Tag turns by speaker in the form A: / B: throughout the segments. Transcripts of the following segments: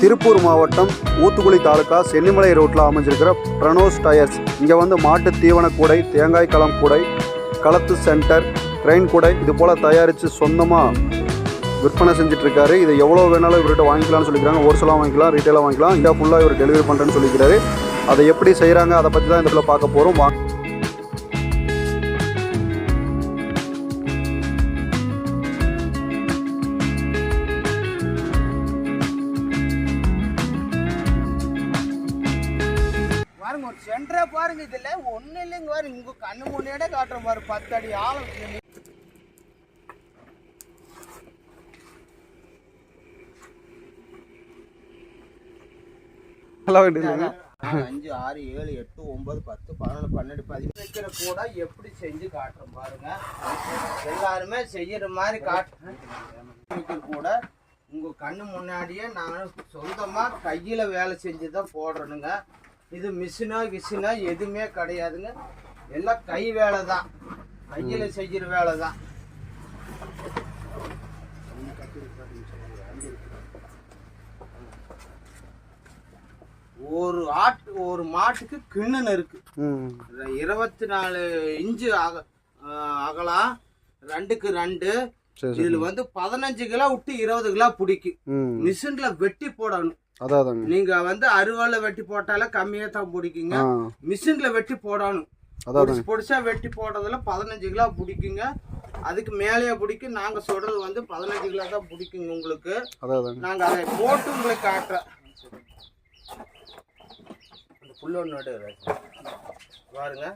A: திருப்பூர் மாவட்டம் ஊத்துக்குளி தாலுக்கா சென்னிமலை ரோட்டில் அமைஞ்சிருக்கிற ப்ரனோஸ் டயர்ஸ். இங்கே வந்து மாட்டு தீவன கூடை தேங்காய் களம் கூடை களத்து சென்டர் ட்ரெயின் கூடை இது போல் தயாரித்து சொந்தமாக விற்பனை செஞ்சிட்ருக்காரு. இது எவ்வளோ வேணாலும் இவர்கிட்ட வாங்கிக்கலாம்னு சொல்லிக்கிறாங்க. ஹோல்சேலாக வாங்கிக்கலாம் ரீட்டெயிலாக வாங்கிக்கலாம். இங்கே ஃபுல்லாக இவர் டெலிவரி பண்ணுறேன்னு சொல்லிக்கிறாரு. அதை எப்படி செய்கிறாங்க அதை பற்றி தான் இந்த இடத்துல பார்க்க போகிறோம் வாங்க
B: ஒரு சென்டரா பாருங்க இதுல. ஒண்ணு இல்லைங்க பாருங்க உங்க கண்ணு முன்னாடியே காட்டுறேன் பாரு பத்து அடி ஆழம் அஞ்சு ஆறு ஏழு எட்டு ஒன்பது பத்து பதினொன்று பன்னெண்டு பதிமூணு. வைக்கிற கூட எப்படி செஞ்சு காட்டுறோம் பாருங்க. எல்லாருமே செய்யற மாதிரி காட்டுற கூட உங்க கண்ணு முன்னாடியே நான் சொந்தமா கையில வேலை செஞ்சு தான் போடுறேனுங்க. இது மிஷினோ கிஷினோ எதுவுமே கிடையாதுங்க. எல்லாம் கை வேலை தான் கையில செய்யற வேலை தான் ஒரு ஆட்டு ஒரு மாட்டுக்கு கிண்ணன் இருக்கு. இருபத்தி நாலு இன்ச்சு அக அகலம் ரெண்டுக்கு ரெண்டு. இதுல வந்து பதினஞ்சு கிலோ விட்டு இருபது கிலோ பிடிக்கும். மிஷின்ல வெட்டி போடணும்.
A: அதான்
B: நீங்க வந்து அருவால வெட்டி போட்டாலே கம்மியா தான் பிடிக்குங்க. மிஷின்ல வெட்டி போடணும்.
A: அதான்
B: பொடிசு வெட்டி போடுறதுல பதினஞ்சு கிலோ பிடிக்குங்க. அதுக்கு மேலேயே பிடிக்கும். நாங்க சொல்றது வந்து பதினஞ்சு கிலோ தான் பிடிக்குங்க உங்களுக்கு.
A: அதாங்க
B: நாங்க அதை போட்டு உங்களுக்கு காட்டுறோம் பாருங்க.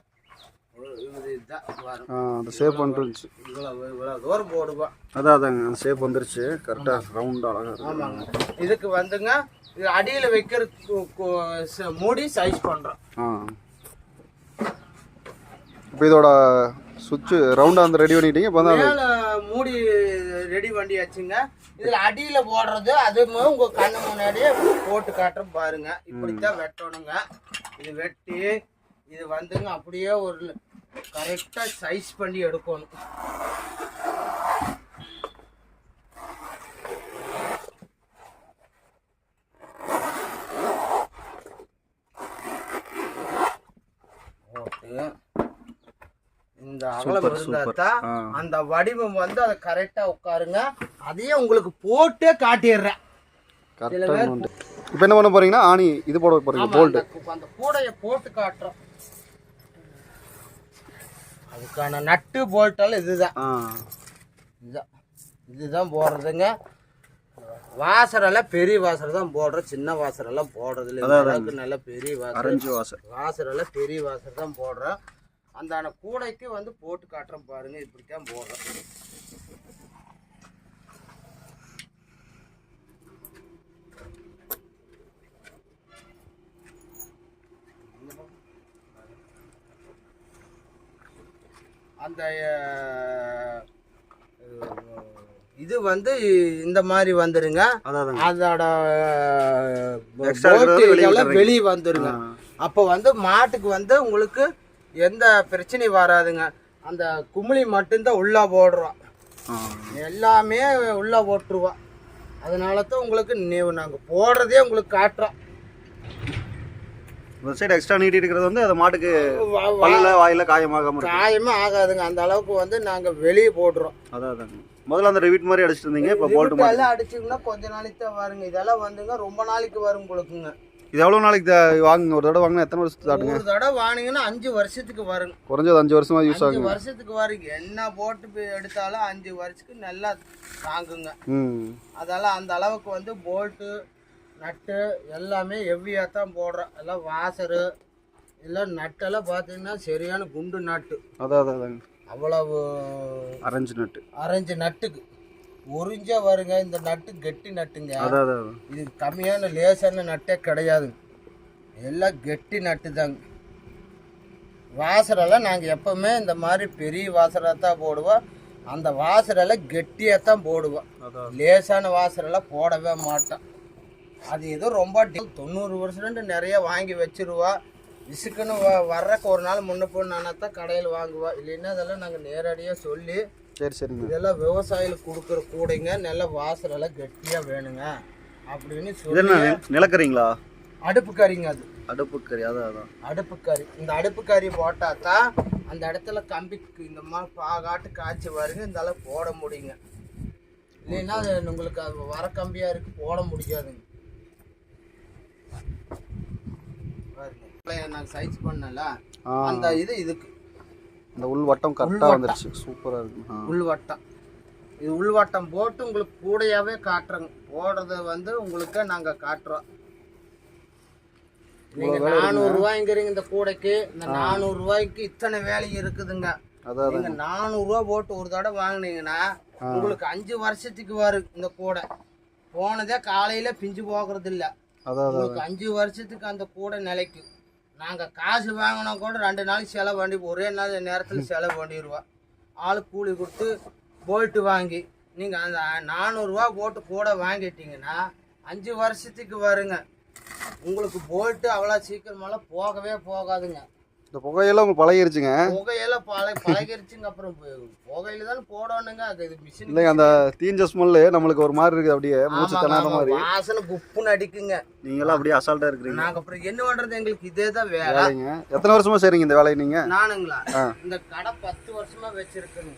A: அந்த ஷேப்
B: இவ்வளோ தூரம் போடுவோம்.
A: அதான் அதாங்க ஷேப் வந்துருச்சு. கரெக்டாக ரவுண்டாக
B: ஆமாங்க. இதுக்கு வந்துங்க அடியில் வைக்கிற மூடி சைஸ் பண்ணுறோம்
A: இப்போ இதோட சுவிட்சு ரவுண்டாக அந்த ரெடி பண்ணிட்டீங்க? இப்போ தான்
B: மூடி ரெடி பண்ணியாச்சுங்க. இதில் அடியில் போடுறது அதுவுமே உங்கள் கண்ணு முன்னாடியே போட்டு காட்டுறோம் பாருங்க. இப்படித்தான் வெட்டணுங்க. இது வெட்டி இது வந்துங்க அப்படியே ஒரு கரெக்டாக சைஸ் பண்ணி எடுக்கணும். இந்த அகலம். அந்த வடிவம் வந்து அதை கரெக்டா உட்காருங்க. அதையே உங்களுக்கு போட்டே காட்டிடுறேன்.
A: இப்போ என்ன பண்ண போறீங்கன்னா ஆணி இது போட போறீங்க
B: ஆமா,
A: போல்ட்டு
B: அந்த- கூடையை போட்டு காட்டுறோம். அதுக்கான நட்டு போல்ட்டாலும் இதுதான். இதுதான். இதுதான் போடுறதுங்க. வாசரெல்லாம் பெரிய வாசரை தான் போடுறோம் சின்ன வாசரெல்லாம் போடுறது இல்லை அளவுக்கு நல்ல பெரிய வாசர்
A: அரைஞ்சு வாசல்
B: வாசரெல்லாம் பெரிய வாசர் தான் போடுறோம் அந்த கூடைக்கு வந்து போட்டு காட்டுறோம் பாருங்க இப்படித்தான் போடுறோம் அந்த இது வந்து இந்த மாதிரி வந்துருங்க. அதோட
A: வெளிய
B: வந்துருங்க. அப்போ வந்து மாட்டுக்கு வந்து உங்களுக்கு எந்த பிரச்சனையும் வராதுங்க. அந்த குமிழி மட்டும்தான் உள்ள போடுறோம். எல்லாமே உள்ள போட்டுருவோம். அதனால தான் உங்களுக்கு நாங்கள் போடுறதே உங்களுக்கு காட்டுறோம்.
A: இந்த சைடு எக்ஸ்ட்ரா நீட்டி இருக்கிறது வந்து அது மாட்டுக்கு
B: வ- வ-
A: பல்ல வாயில காயமாகாம இருக்கு
B: காயமே ஆகாதுங்க. அந்த அளவுக்கு வந்து நாங்கள் வெளியே போடுறோம்.
A: அதான் அதாங்க முதல்ல அந்த ரிவிட் மாதிரி அடிச்சிட்டு இருந்தீங்க இப்போ போல்ட்டு மாதிரி
B: எல்லாம் அடிச்சிங்கன்னா கொஞ்ச நாளைக்கு தான் வருங்க. இதெல்லாம் வந்துங்க ரொம்ப நாளைக்கு வரும் உங்களுக்குங்க
A: இது எவ்வளோ நாளைக்கு வாங்குங்க? ஒரு தடவை வாங்கினா எத்தனை வருஷத்துக்கு ஆட்டுங்க
B: ஒரு தடவை வாங்கினீங்கன்னா அஞ்சு வருஷத்துக்கு வருங்க
A: குறைஞ்சது அஞ்சு வருஷமா யூஸ்
B: அஞ்சு
A: ஆகுங்க.
B: வருஷத்துக்கு வரும். என்ன போட்டு எடுத்தாலும் அஞ்சு வருஷத்துக்கு நல்லா தாங்குங்க. அதெல்லாம் அந்த அளவுக்கு வந்து போல்ட்டு நட்டு எல்லாமே ஹெவியாக தான் போடுறோம். எல்லாம் வாசரு எல்லாம் நட்டெல்லாம் பார்த்தீங்கன்னா சரியான குண்டு நட்டு.
A: அதான் அதான்
B: அவ்வளவு
A: அரஞ்சு நட்டு
B: அரைஞ்சு நட்டுக்கு. உறிஞ்சா வருங்க இந்த நட்டு கெட்டி நட்டுங்க. இது கம்மியான லேசான நட்டே கிடையாதுங்க எல்லாம் கெட்டி நட்டு தாங்க. வாசரெல்லாம் நாங்கள் எப்பவுமே இந்த மாதிரி பெரிய வாசரை தான் போடுவோம் அந்த வாசரெல்லாம் கெட்டியாக தான் போடுவோம் லேசான வாசரெல்லாம் போடவே மாட்டோம் அது ஏதோ ரொம்ப தொண்ணூறு வருஷம் நிறைய வாங்கி வச்சிருவா. விசுக்குன்னு வ வர்றக்கு ஒரு நாள் முன்ன போனா தான் கடையில் வாங்குவா. இல்லைன்னா அதெல்லாம் நாங்கள் நேரடியாக சொல்லி
A: சரி சரிங்க.
B: இதெல்லாம் விவசாயிகளுக்கு கொடுக்குற கூடைங்க நல்ல வாசலெல்லாம் கெட்டியாக வேணுங்க. அப்படின்னு
A: இது என்ன
B: சொல்லி
A: நி- நிலக்கரிங்களா?
B: அடுப்பு கறிங்க அது.
A: அடுப்பு கறி அதான் அதான்.
B: அடுப்பு கறி. இந்த அடுப்பு கறி போட்டா தான் அந்த இடத்துல கம்பி இந்த மாதிரி பாகாட்டு காய்ச்சி வருங்க இந்த அளவு போட முடியுங்க. இல்லைன்னா அது உங்களுக்கு அது வர கம்பியா இருக்கு போட முடியாதுங்க பாருங்க நான் சைஸ் பண்ணல அந்த இது இதுக்கு.
A: இந்த உள் வட்டம் கரெக்டாக வந்துருச்சு. சூப்பராக இருக்கு.
B: உள்வட்டம். இது உள்வட்டம் போட்டு உங்களுக்கு கூடையாவே காட்டுறோங்க. போடுறத வந்து உங்களுக்கு நாங்க காட்டுறோம். நீங்க நானூறு ரூபாய்ங்கிறீங்க இந்த கூடைக்கு. இந்த நானூறு ரூபாய்க்கு இத்தனை வேலை இருக்குதுங்க. நீங்க நானூறு ரூபா போட்டு ஒரு தடவை வாங்குனீங்கன்னா உங்களுக்கு அஞ்சு வருஷத்துக்கு வரும் இந்த கூடை. போனதே காலையில பிஞ்சு போகிறது இல்ல உங்களுக்கு அஞ்சு வருஷத்துக்கு அந்த கூடை நிலைக்கும் நாங்கள் காசு வாங்கினா கூட ரெண்டு நாளைக்கு செலவு பண்ணி ஒரே நாள் நேரத்தில் செலவு பண்ணிடுவோம் ஆள் கூலி கொடுத்து போல்ட்டு வாங்கி நீங்கள் அந்த நானூறுரூவா போட்டு கூட வாங்கிட்டீங்கன்னா அஞ்சு வருஷத்துக்கு வருங்க. உங்களுக்கு போல்ட்டு அவ்வளோ சீக்கிரமெல்லாம் போகவே போகாதுங்க.
A: இந்த புகையெல்லாம் உங்களுக்கு பழகிருச்சுங்க.
B: புகையில பழ பழகிருச்சுங்க. அப்புறம் புகையில தானே போடணுங்க. அது இது மிஷின்
A: இல்லைங்க அந்த தீஞ்ச ஸ்மெல்லு நம்மளுக்கு ஒரு மாதிரி இருக்குது அப்படியே. மூச்சு திணற மாதிரி.
B: வாசனை குப்புன்னு அடிக்குங்க.
A: நீங்களாம் அப்படியே அசால்ட்டாக இருக்கிறீங்க.
B: நாங்க அப்புறம் என்ன பண்றது? எங்களுக்கு இதே தான் வேலை.
A: வேலைங்க. எத்தனை வருஷமா செய்றீங்க இந்த வேலையை நீங்கள்
B: நானுங்களா. இந்த கடை பத்து வருஷமா வச்சிருக்கேங்க.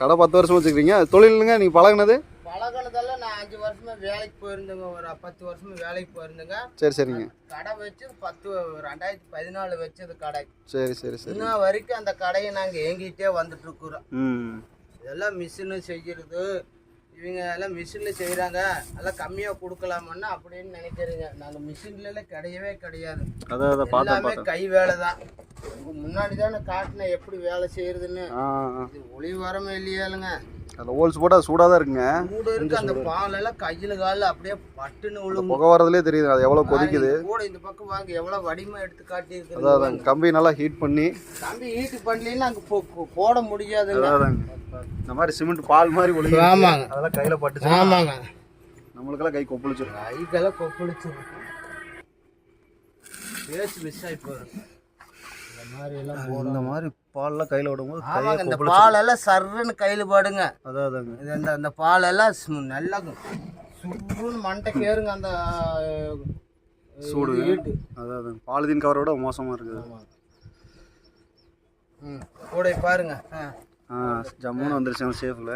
A: கடை பத்து வருஷமா வச்சுக்கிறீங்க தொழிலுங்க நீங்கள் பழகுனது?
B: பழகினதெல்லாம் நான் அஞ்சு வருஷமா வேலைக்கு போயிருந்தேங்க. ஒரு பத்து வருஷமா வேலைக்கு போயிருந்தேங்க.
A: சரி சரிங்க.
B: கடை வச்சு பத்து ரெண்டாயிரத்தி பதினாலு வச்சது கடை.
A: சரி சரி சரி.
B: இன்னும் வரைக்கும் அந்த கடையை நாங்க ஏங்கிட்டே வந்துட்டு இருக்கிறோம் இதெல்லாம் மிஷினு செய்கிறது. இவங்க எல்லாம் மிஷினில் செய்கிறாங்க அதெல்லாம் கம்மியாக கொடுக்கலாமன்னா அப்படின்னு நினைக்கிறீங்க. நாங்கள் மிஷின்லாம் கிடையவே கிடையாது. எல்லாமே கை வேலை தான் முன்னாடி தானே காட்டினேன் எப்படி வேலை செய்யறதுன்னு. ஒளி வரமே இல்லையாளுங்க
A: அதில் ஹோல்ஸ் போட்டால் சூடாக தான் இருக்குங்க.
B: சூடு இருக்கு அந்த பால் எல்லாம் கையில காலில் அப்படியே பட்டுன்னு விழுங்கும்
A: புகை வரதுலேயே தெரியுது அது எவ்வளோ கொதிக்குது.
B: கூட இந்த பக்கம் வாங்க எவ்வளவு வடிமை எடுத்து காட்டி
A: அதான் அதான். கம்பி நல்லா ஹீட் பண்ணி.
B: தம்பி ஈட்டு பண்ணலின்னு அங்கே போட முடியாதுங்க.
A: அதாங்க. இந்த மாதிரி சிமெண்ட் பால் மாதிரி ஒளி
B: ஆமாங்க.
A: அதெல்லாம் கையில் பட்டுச்சு
B: ஆமாங்க.
A: நம்மளுக்கெல்லாம் கை கொப்பளிச்சிடும்
B: கைக்கெல்லாம் கொப்பளிச்சிடும் பேச்சு மிஸ் ஆகி போயிடும் இந்த மாதிரி
A: பால்லாம் கையில் விடும்போது
B: ஆமாங்க இந்த பாலெல்லாம் சர்ருன்னு கையில் பாடுங்க.
A: அதான் அதாங்க
B: இது இந்த இந்த பாலெல்லாம் நல்லா சுருன்னு மண்டைக்கு ஏறுங்க அந்த
A: சூடு. அதாங்க பாலிதீன் கவரை விட மோசமாக இருக்குது.
B: ம் கூட பாருங்க. ஆ.
A: ஜம்முன்னு வந்துருச்சு அந்த சேஃபில்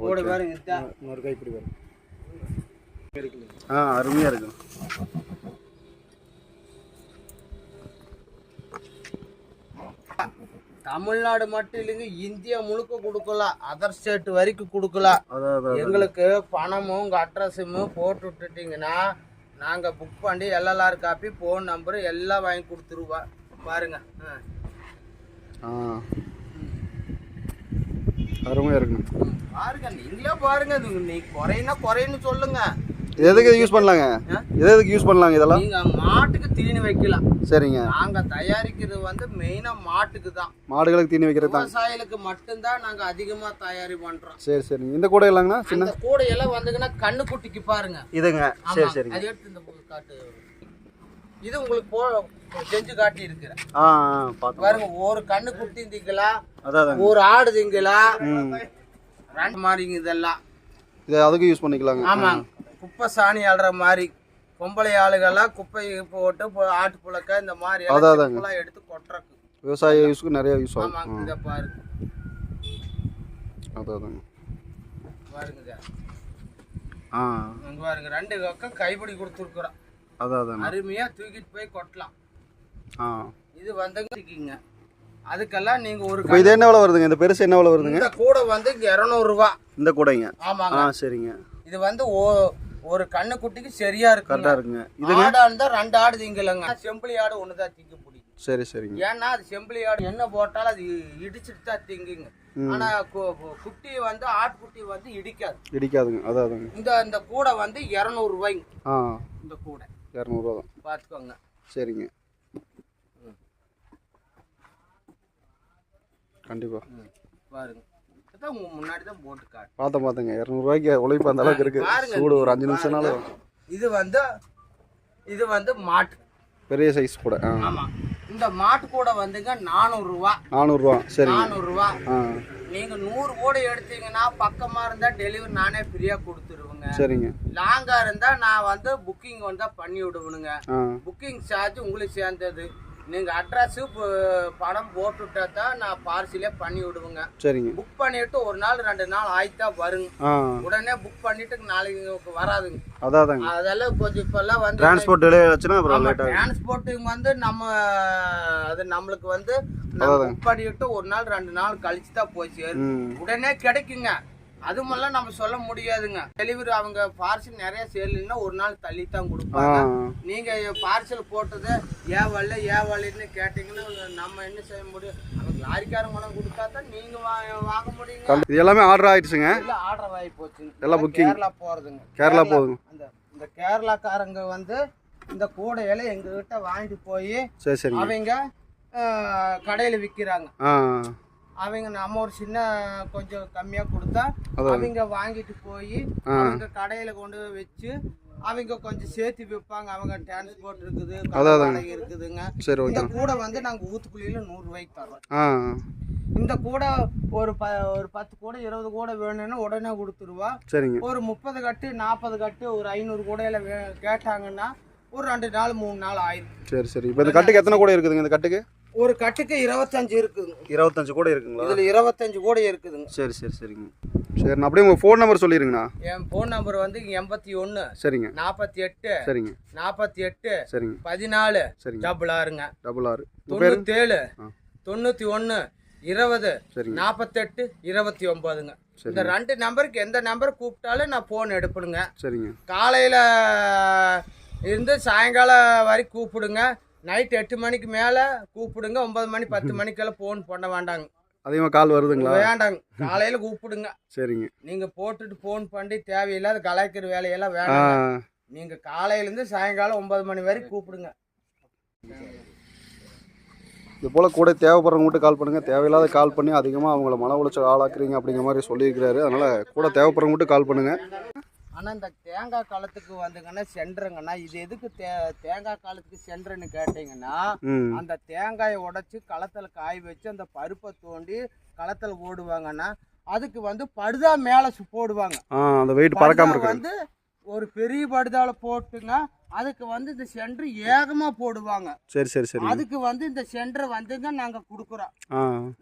B: கூட பாருங்க.
A: இன்னொரு கை இப்படி வரும். ஆ அருமையாக இருக்கு.
B: தமிழ்நாடு மட்டும் இல்லைங்க இந்தியா முழுக்க கொடுக்கலாம் அதர் ஸ்டேட் வரைக்கும் கொடுக்கலாம் எங்களுக்கு பணமும் உங்கள் அட்ரஸும் போட்டு விட்டுட்டீங்கன்னா நாங்கள் புக் பண்ணி எல்எல்ஆர் காப்பி ஃபோன் நம்பரு எல்லாம் வாங்கி கொடுத்துருவோம் பாருங்க.
A: அருமையாக இருக்குங்க.
B: பாருங்க நீங்களே பாருங்க இது நீ குறையினா குறைன்னு சொல்லுங்க.
A: இது எதுக்கு யூஸ் பண்ணலாங்க? இது எதுக்கு யூஸ் பண்ணலாங்க இதெல்லாம்?
B: மாட்டுக்கு தீனி வைக்கலாம்
A: சரிங்க.
B: நாங்க தயாரிக்கிறது வந்து மெயினா மாட்டுக்கு தான்.
A: மாடுகளுக்கு தீனி வைக்கிறது தான்.
B: விவசாயிகளுக்கு மட்டும்தான் நாங்க அதிகமா தயாரி பண்றோம்.
A: சரி சரிங்க. இந்த கூட இல்லைங்கண்ணா சின்ன?
B: அந்த கூடையெல்லாம் வந்துங்கன்னா கண்ணுக்குட்டிக்கு பாருங்க.
A: இதுங்க. சரி சரிங்க.
B: அது எடுத்து இந்த காட்டு. இது உங்களுக்கு போ செஞ்சு காட்டி இருக்கிறேன் பாருங்க ஒரு கண்ணு குட்டி
A: அதாங்க
B: ஒரு ஆடு திங்கலாம்
A: ம்.
B: ரெண்டு மாதிரிங்க இதெல்லாம்.
A: இது அதுக்கு யூஸ் பண்ணிக்கலாங்க.
B: ஆமாங்க. குப்பை சாணி அள்ளுற மாதிரி. பொம்பளை ஆளுகள்லாம் குப்பை போட்டு ஆட்டு புழக்க இந்த மாதிரி எல்லாம் எடுத்து கொட்டுறக்கு.
A: விவசாய யூஸ்க்கு நிறைய யூஸ் ஆகும்.
B: ஆமாங்க இதை பாருங்க.
A: அதான் அதாங்க
B: பாருங்க.
A: ஆ.
B: இங்க பாருங்க ரெண்டு பக்கம் கைப்பிடி கொடுத்துருக்குறோம்.
A: அதான் அதாங்க
B: அருமையா தூக்கிட்டு போய் கொட்டலாம்.
A: ஆ.
B: இது வந்துங்க அதுக்கெல்லாம் நீங்க ஒரு
A: இது என்ன விலை வருதுங்க? இந்த பெருசு என்ன விலை வருதுங்க?
B: இந்த கூடை வந்து இங்க இரநூறுவா.
A: இந்த கூடைங்க.
B: ஆமாங்க.
A: ஆ சரிங்க.
B: இது வந்து ஓ ஒரு கண்ணு குட்டிக்கு சரியா இருக்கு
A: கரெக்டாக இருக்குங்க. இது
B: ஆடா இருந்தா ரெண்டு ஆடு திங்கலங்க. செம்பிளி ஆடு ஒண்ணுதான் திங்க பிடிக்கும்
A: சரி சரிங்க.
B: ஏன்னா அது செம்பிளி ஆடு என்ன போட்டாலும் அது இடிச்சிட்டு தான் திங்குங்க. ஆனா குட்டி வந்து ஆட்டுக்குட்டி வந்து இடிக்காது.
A: இடிக்காதுங்க. அதான் அதாங்க.
B: இந்த இந்த கூடை வந்து இரநூறு ரூபாய்ங்க. இந்த கூடை.
A: இரநூறுவா தான்.
B: பாத்துக்கோங்க
A: சரிங்க. கண்டிப்பாக
B: ம், பாருங்க இதான் உங்க முன்னாடி தான் போட்டு காட்டு.
A: பார்த்தேன் பார்த்தேங்க. இரநூறுவாய்க்கு உழைப்பு அந்த அளவுக்கு இருக்கு. சூடு ஒரு அஞ்சு நிமிஷம்னாலும்
B: இது வந்து இது வந்து மாட்டு.
A: பெரிய சைஸ் கூட ஆ.
B: ஆமா. இந்த மாட்டு கூடை வந்துங்க
A: நானூறுரூவா சரிங்க
B: நானூறு ரூபா
A: ஆ.
B: நீங்க நூறு கூட எடுத்தீங்கன்னா பக்கமா இருந்தா டெலிவரி நானே ஃப்ரீயா கொடுத்துருவேங்க.
A: சரிங்க.
B: லாங்கா இருந்தா நான் வந்து புக்கிங் வந்தா பண்ணி விடுவேனுங்க. புக்கிங் சார்ஜ் உங்களுக்கு சேர்ந்தது. நீங்க அட்ரஸ் பணம் போட்டுவிட்டா தான் நான் பார்சலே பண்ணி விடுவேங்க.
A: சரிங்க.
B: புக் பண்ணிட்டு ஒரு நாள் ரெண்டு நாள் ஆயிட்டா வருங்க. உடனே புக் பண்ணிட்டு நாளைக்கு வராதுங்க.
A: அதாதாங்க.
B: அதெல்லாம் கொஞ்சம் இப்பெல்லாம் வந்து
A: டிரான்ஸ்போர்ட் டிலே ஆச்சுன்னா அப்புறம் லேட்டாக
B: டிரான்ஸ்போர்ட்டிங் வந்து நம்ம அது நம்மளுக்கு வந்து. புக் பண்ணிட்டு ஒரு நாள் ரெண்டு நாள் கழிச்சு தான் போய் சேரும். உடனே கிடைக்குங்க. அதுமெல்லாம் நம்ம சொல்ல முடியாதுங்க. டெலிவரி அவங்க பார்சல் நிறைய சேல்னா ஒரு நாள் தள்ளி தான் கொடுப்பாங்க நீங்க பார்சல் போட்டது ஏன் வரல ஏன் வரலன்னு கேட்டீங்கன்னா நம்ம என்ன செய்ய முடியும்? அவங்க லாரிக்காரங்க கொண்டு கொடுத்தா தான் நீங்க வாங்க முடியுங்க.
A: கண்டி- இது எல்லாமே ஆர்டர் ஆயிடுச்சுங்க.
B: இல்ல ஆர்டர் ஆகி போச்சுங்க
A: எல்லாம் booking.
B: கேரளா போறதுங்க.
A: கேரளா போகுதுங்க.
B: அந்த இந்த கேரளாக்காரங்க வந்து இந்த கூடையில எங்ககிட்ட வாங்கிட்டு போய் அவங்க கடையில விக்கிறாங்க.
A: ஆ.
B: அவங்க நம்ம ஒரு சின்ன கொஞ்சம் கம்மியா கொடுத்தா. அவங்க வாங்கிட்டு போய். அவங்க கடையில கொண்டு போய் வச்சு அவங்க கொஞ்சம் சேர்த்து விற்பாங்க அவங்க டிரான்ஸ்போர்ட் இருக்குது
A: அதான்,
B: இருக்குதுங்க.
A: சரி
B: இந்த கூடை வந்து நாங்க ஊத்துக்குழியில நூறு ரூபாய்க்கு தரோம். இந்த கூடை ஒரு ப ஒரு பத்து கூடை இருபது கூடை வேணும்னா உடனே கொடுத்துருவா.
A: சரிங்க.
B: ஒரு முப்பது கட்டு நாற்பது கட்டு ஒரு ஐநூறு கூடையில கேட்டாங்கன்னா ஒரு ரெண்டு நாள் மூணு நாள் ஆயிரும்.
A: சரி சரி. இப்போ இந்த கட்டுக்கு எத்தனை கூட இருக்குதுங்க இந்த கட்டுக்கு?
B: ஒரு கட்டுக்கு இருபத்தஞ்சு இருக்குதுங்க.
A: இருபத்தஞ்சு கூட இருக்குங்களா?
B: இதுல இருபத்தஞ்சு கூடை இருக்குதுங்க.
A: சரி சரி சரிங்க. சரி நான் அப்படியே உங்கள் ஃபோன் நம்பர் சொல்லிடுங்கண்ணா.
B: என் ஃபோன் நம்பர் வந்து எண்பத்தி ஒன்று
A: சரிங்க.
B: நாற்பத்தி எட்டு
A: சரிங்க.
B: நாற்பத்தி எட்டு
A: சரிங்க.
B: பதினாலு
A: சரிங்க.
B: டபுள் ஆறுங்க.
A: டபுள் ஆறு.
B: தொண்ணூத்தேழு
A: ஆ.
B: தொண்ணூத்தி ஒன்று இருபது நாற்பத்தெட்டு இருபத்தி ஒன்பதுங்க. இந்த ரெண்டு நம்பருக்கு எந்த நம்பர் கூப்பிட்டாலும் நான் ஃபோன் எடுப்பணுங்க.
A: சரிங்க.
B: காலையில் இருந்து சாயங்காலம் வரைக்கும் கூப்பிடுங்க. நைட் எட்டு மணிக்கு மேலே கூப்பிடுங்க ஒன்பது மணி பத்து மணிக்கெல்லாம் ஃபோன் பண்ண வேண்டாங்க.
A: அதிகமாக கால் வருதுங்களா?
B: வேண்டாங்க. காலையில் கூப்பிடுங்க.
A: சரிங்க.
B: நீங்கள் போட்டுட்டு ஃபோன் பண்ணி தேவையில்லாத கலாய்க்கிற வேலையெல்லாம் வேண்டாம் நீங்கள் காலையிலேருந்து சாயங்காலம் ஒன்பது மணி வரைக்கும் கூப்பிடுங்க.
A: இது போல் கூட தேவைப்படுறவங்க மட்டும் கால் பண்ணுங்கள் தேவையில்லாத கால் பண்ணி அதிகமாக அவங்கள மன உளைச்சல் ஆளாக்குறீங்க அப்படிங்கிற மாதிரி சொல்லியிருக்கிறாரு. அதனால் கூட தேவைப்படுறவங்க மட்டும் கால் பண்ணுங்கள்
B: ஆனால் இந்த தேங்காய் காலத்துக்கு வந்துங்கன்னா சென்றுங்கண்ணா இது எதுக்கு தே தேங்காய் காலத்துக்கு சென்றுன்னு கேட்டிங்கன்னா அந்த தேங்காயை உடைச்சி களத்தில் காய வச்சு அந்த பருப்பை தோண்டி களத்தில் போடுவாங்கன்னா அதுக்கு வந்து படுதா மேலே போடுவாங்க.
A: அந்த வெயிட் இருக்காங்க
B: வந்து ஒரு பெரிய படுதால போட்டுங்க அதுக்கு வந்து இந்த சென்டர் ஏகமா போடுவாங்க.
A: சரி சரி சரி.
B: அதுக்கு வந்து இந்த சென்டர் வந்துங்க நாங்க கொடுக்குறோம்.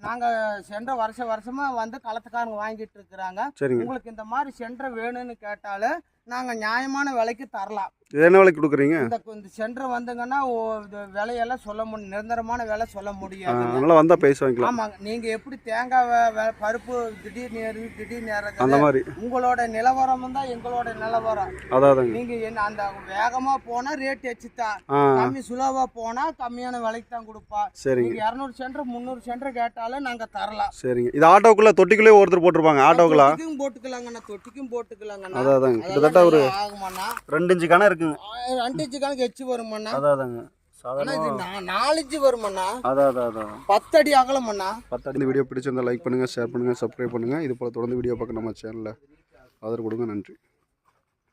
B: நாங்க சென்டர் வருஷ வருஷமா வந்து களத்துக்காரங்க வாங்கிட்டு இருக்கிறாங்க. உங்களுக்கு இந்த மாதிரி சென்டர் வேணும்னு கேட்டாலும் நாங்க நியாயமான விலைக்கு தரலாம்.
A: இது என்ன விலைக்கு கொடுக்குறீங்க?
B: இந்த இந்த சென்டர் வந்துங்கன்னா இது விலையெல்லாம் சொல்ல முடியும் நிரந்தரமான விலை சொல்ல
A: ஆ,
B: முடியாது
A: அதனால வந்தால் பேசி வாங்கிக்கலாம்.
B: ஆமாங்க நீங்க எப்படி தேங்காய் வ- பருப்பு திடீர் நேரு திடீர் நேரம்
A: அந்த மாதிரி.
B: உங்களோட நிலவரம் தான் எங்களோட நிலவரம்.
A: அதாதாங்க
B: நீங்க என்ன அந்த வேகமா போனா ரேட் வச்சுதான்
A: ஆ.
B: கம்மி சுலபா போனா கம்மியான விலைக்கு தான் கொடுப்பா.
A: சரிங்க.
B: நீங்க இரநூறு சென்டர் முந்நூறு சென்டர் கேட்டாலும் நாங்க தரலாம்.
A: சரிங்க. இது ஆட்டோக்குள்ளே தொட்டிக்குள்ளே ஒருத்தர் போட்டிருப்பாங்க. ஆட்டோக்குள்ளா?
B: தொட்டிக்கும் போட்டுக்கலாங்கண்ணா தொட்டிக்கும் போட்டுக்கலாங்கண்ணா.
A: அதாதாங்க கிட்டத்தட்ட ஒரு
B: ஆகுமாண்ணா.
A: ரெண்டு இன்ச்சு கணம் இருக்குங்க.
B: ரெண்டு இன்ச்சு கணக்கு எச்சு வருமாண்ணா?
A: அதாதாங்க
B: ஆனா
A: சாதாரண
B: இது நா- நாலு இன்ச்சு வருமாண்ணா?
A: அதான் அதான் அதான்.
B: பத்து அடி அகலமாண்ணா?
A: பத்து இந்த வீடியோ பிடிச்சிருந்தா லைக் பண்ணுங்கள் ஷேர் பண்ணுங்கள் சப்ஸ்கிரைப் பண்ணுங்கள் இது போல் தொடர்ந்து வீடியோ பார்க்க நம்ம சேனலில் ஆதரவு கொடுங்க. நன்றி.